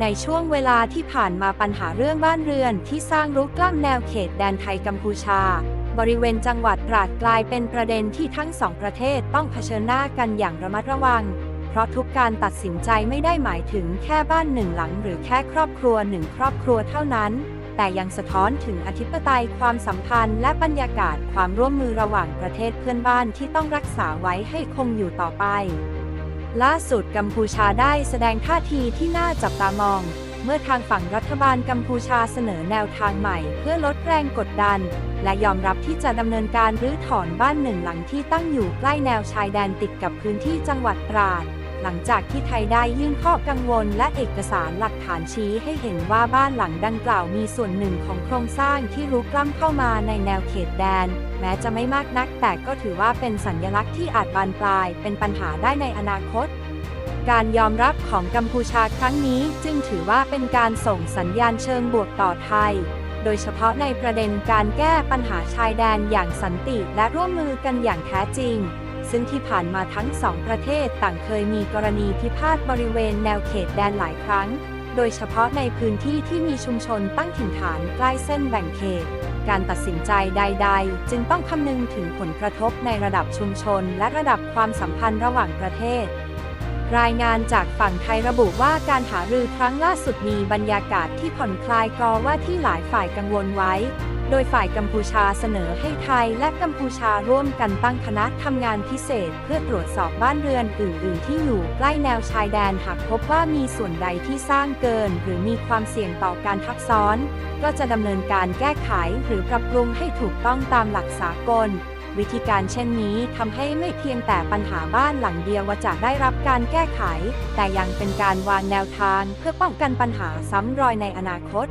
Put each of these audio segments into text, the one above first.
ในช่วงเวลาที่ผ่านมาปัญหาเรื่องบ้านเรือนที่สร้างรุกล้ำแนวเขตแดนไทยกัมพูชา บริเวณจังหวัดตราดกลายเป็นประเด็นที่ทั้งสองประเทศต้องเผชิญหน้ากันอย่างระมัดระวัง เพราะทุกการตัดสินใจไม่ได้หมายถึงแค่บ้านหนึ่งหลัง หรือแค่ครอบครัวหนึ่งครอบครัวเท่านั้น แต่ยังสะท้อนถึงอธิปไตยความสัมพันธ์ และบรรยากาศความร่วมมือระหว่างประเทศเพื่อนบ้านที่ต้องรักษาไว้ให้คงอยู่ต่อไป ล่าสุดกัมพูชาได้แสดงท่าทีที่น่าจับตามอง เมื่อทางฝั่งรัฐบาลกัมพูชาเสนอแนวทางใหม่ เพื่อลดแรงกดดัน และยอมรับที่จะดำเนินการรื้อถอนบ้านหนึ่งหลังที่ตั้งอยู่ใกล้แนวชายแดนติดกับพื้นที่จังหวัดตราด หลังจากที่ไทยได้ยื่นข้อกังวลและเอกสารหลักฐานชี้ให้เห็นว่าบ้านหลังดังกล่าวมีส่วนหนึ่งของโครงสร้างที่รุกล้ำเข้ามาในแนวเขตแดน แม้จะไม่มากนัก แต่ก็ถือว่าเป็นสัญญลักษณ์ที่อาจบานปลาย เป็นปัญหาได้ในอนาคตการยอมรับของกัมพูชาครั้งนี้จึงถือว่าเป็นการส่งสัญญาณเชิงบวกต่อไทย โดยเฉพาะในประเด็นการแก้ปัญหาชายแดนอย่างสันติและร่วมมือกันอย่างแท้จริง ซึ่งที่ผ่านมาทั้งสองประเทศต่างเคยมีกรณีพิพาทบริเวณแนวเขตแดนหลายครั้ง โดยเฉพาะในพื้นที่ที่มีชุมชนตั้งถิ่นฐานใกล้เส้นแบ่งเขต การตัดสินใจใด ๆ จึงต้องคำนึงถึงผลกระทบในระดับชุมชน และระดับความสัมพันธ์ระหว่างประเทศรายงานจากฝั่งไทยระบุว่าการหารือครั้งล่าสุดมีบรรยากาศที่ผ่อนคลายกอว่าที่หลายฝ่ายกังวลไว้ โดยฝ่ายกัมพูชาเสนอให้ไทยและกัมพูชาร่วมกันตั้งคณะทำงานพิเศษ เพื่อตรวจสอบบ้านเรือนอื่น ๆ ที่อยู่ใกล้แนวชายแดนหากพบว่ามีส่วนใดที่สร้างเกิน หรือมีความเสี่ยงต่อการทับซ้อน ก็จะดำเนินการแก้ไขหรือปรับปรุงให้ถูกต้องตามหลักสากลวิธีการเช่นนี้ทำให้ไม่เพียงแต่ปัญหาบ้านหลังเดียวว่าจะได้รับการแก้ไข แต่ยังเป็นการวางแนวทางเพื่อป้องกันปัญหาซ้ำรอยในอนาคต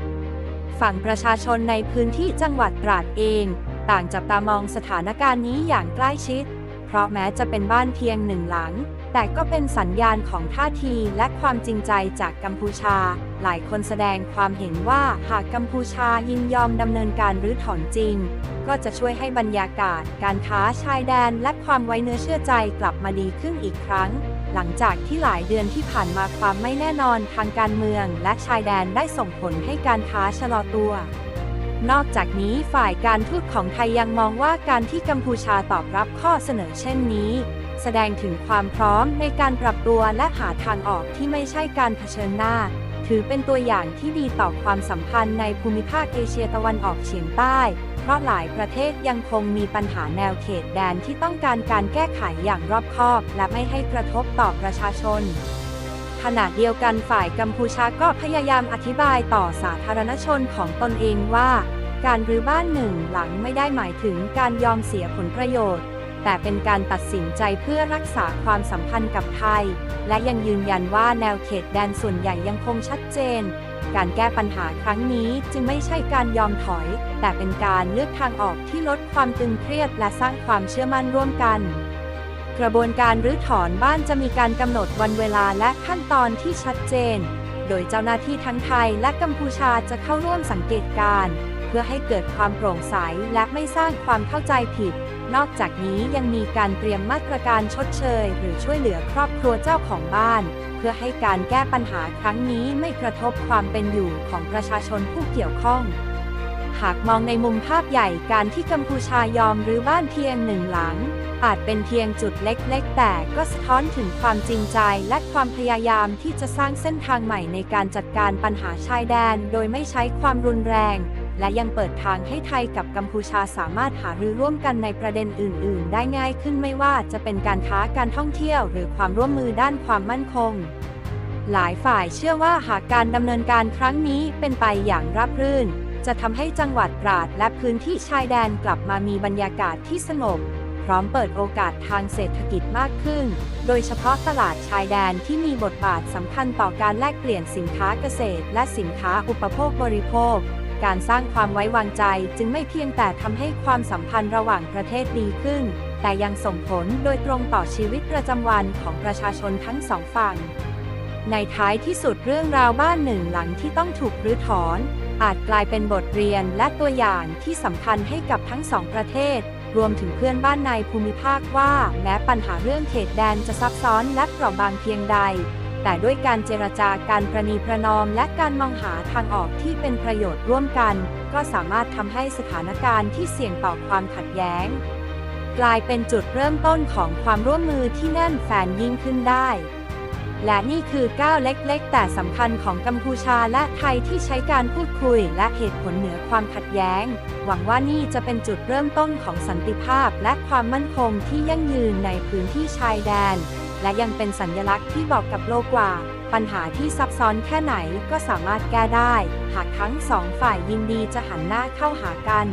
ฝั่งประชาชนในพื้นที่จังหวัดตราดเอง ต่างจับตามองสถานการณ์นี้อย่างใกล้ชิด เพราะแม้จะเป็นบ้านเพียงหนึ่งหลัง แต่ก็เป็นสัญญาณของท่าทีและความจริงใจจากกัมพูชา หลายคนแสดงความเห็นว่าหากกัมพูชายินยอมดำเนินการรื้อถอนจริง ก็จะช่วยให้บรรยากาศ การค้าชายแดนและความไว้เนื้อเชื่อใจกลับมาดีขึ้นอีกครั้ง หลังจากที่หลายเดือนที่ผ่านมาความไม่แน่นอนทางการเมืองและชายแดนได้ส่งผลให้การค้าชะลอตัว นอกจากนี้ฝ่ายการทูตของไทยยังมองว่าการที่กัมพูชาตอบรับข้อเสนอเช่นนี้ แสดงถึงความพร้อมในการปรับตัวและหาทางออกที่ไม่ใช่การเผชิญหน้า ถือเป็นตัวอย่างที่ดีต่อความสัมพันธ์ในภูมิภาคเอเชียตะวันออกเฉียงใต้ เพราะหลายประเทศยังคงมีปัญหาแนวเขตแดนที่ต้องการการแก้ไขอย่างรอบคอบ และไม่ให้กระทบต่อประชาชน ขณะเดียวกันฝ่ายกัมพูชาก็พยายามอธิบายต่อสาธารณชนของตนเองว่า การรื้อบ้านหนึ่งหลังไม่ได้หมายถึงการยอมเสียผลประโยชน์ แต่เป็นการตัดสินใจเพื่อรักษาความสัมพันธ์กับไทย และยังยืนยันว่าแนวเขตแดนส่วนใหญ่ยังคงชัดเจน การแก้ปัญหาครั้งนี้จึงไม่ใช่การยอมถอย แต่เป็นการเลือกทางออกที่ลดความตึงเครียดและสร้างความเชื่อมั่นร่วมกัน กระบวนการรื้อถอนบ้านจะมีการกำหนดวันเวลาและขั้นตอนที่ชัดเจน โดยเจ้าหน้าที่ทั้งไทยและกัมพูชาจะเข้าร่วมสังเกตการณ์เพื่อให้เกิดความโปร่งใสและไม่สร้างความเข้าใจผิด นอกจากนี้ยังมีการเตรียมมาตรการชดเชย หรือช่วยเหลือครอบครัวเจ้าของบ้าน เพื่อให้การแก้ปัญหาครั้งนี้ไม่กระทบความเป็นอยู่ของประชาชนผู้เกี่ยวข้องหากมองในมุมภาพใหญ่การที่กัมพูชายอมรื้อบ้านเพียงหนึ่งหลัง อาจเป็นเพียงจุดเล็กๆ แต่ก็สะท้อนถึงความจริงใจและความพยายามที่จะสร้างเส้นทางใหม่ในการจัดการปัญหาชายแดน โดยไม่ใช้ความรุนแรง และยังเปิดทางให้ไทยกับกัมพูชาสามารถหารือร่วมกันในประเด็นอื่น ๆ ได้ง่ายขึ้นไม่ว่าจะเป็นการค้าการท่องเที่ยว หรือความร่วมมือด้านความมั่นคง หลายฝ่ายเชื่อว่าหากการดำเนินการครั้งนี้เป็นไปอย่างราบรื่น จะทำให้จังหวัดตราดและพื้นที่ชายแดนกลับมามีบรรยากาศที่สงบพร้อมเปิดโอกาสทางเศรษฐกิจมากขึ้น โดยเฉพาะตลาดชายแดนที่มีบทบาทสำคัญต่อการแลกเปลี่ยนสินค้าเกษตร และสินค้าอุปโภคบริโภค การสร้างความไว้วางใจจึงไม่เพียงแต่ทำให้ความสัมพันธ์ระหว่างประเทศดีขึ้น แต่ยังส่งผลโดยตรงต่อชีวิตประจำวันของประชาชนทั้งสองฝั่ง ในท้ายที่สุดเรื่องราวบ้านหนึ่งหลังที่ต้องถูกรื้อถอน อาจกลายเป็นบทเรียนและตัวอย่างที่สำคัญให้กับทั้งสองประเทศ รวมถึงเพื่อนบ้านในภูมิภาคว่า แม้ปัญหาเรื่องเขตแดนจะซับซ้อนและเปราะบางเพียงใด แต่ด้วยการเจรจาการประนีประนอม และการมองหาทางออกที่เป็นประโยชน์ร่วมกัน ก็สามารถทำให้สถานการณ์ที่เสี่ยงต่อความขัดแย้ง กลายเป็นจุดเริ่มต้นของความร่วมมือที่แน่นแฟนยิ่งขึ้นได้ และนี่คือก้าวเล็กๆ แต่สำคัญของกัมพูชาและไทยที่ใช้การพูดคุยและเหตุผลเหนือความขัดแย้ง หวังว่านี่จะเป็นจุดเริ่มต้นของสันติภาพและความมั่นคงที่ยั่งยืนในพื้นที่ชายแดน และยังเป็นสัญลักษณ์ที่บอกกับโลกว่า ปัญหาที่ซับซ้อนแค่ไหนก็สามารถแก้ได้ หากทั้งสองฝ่ายยินดีจะหันหน้าเข้าหากัน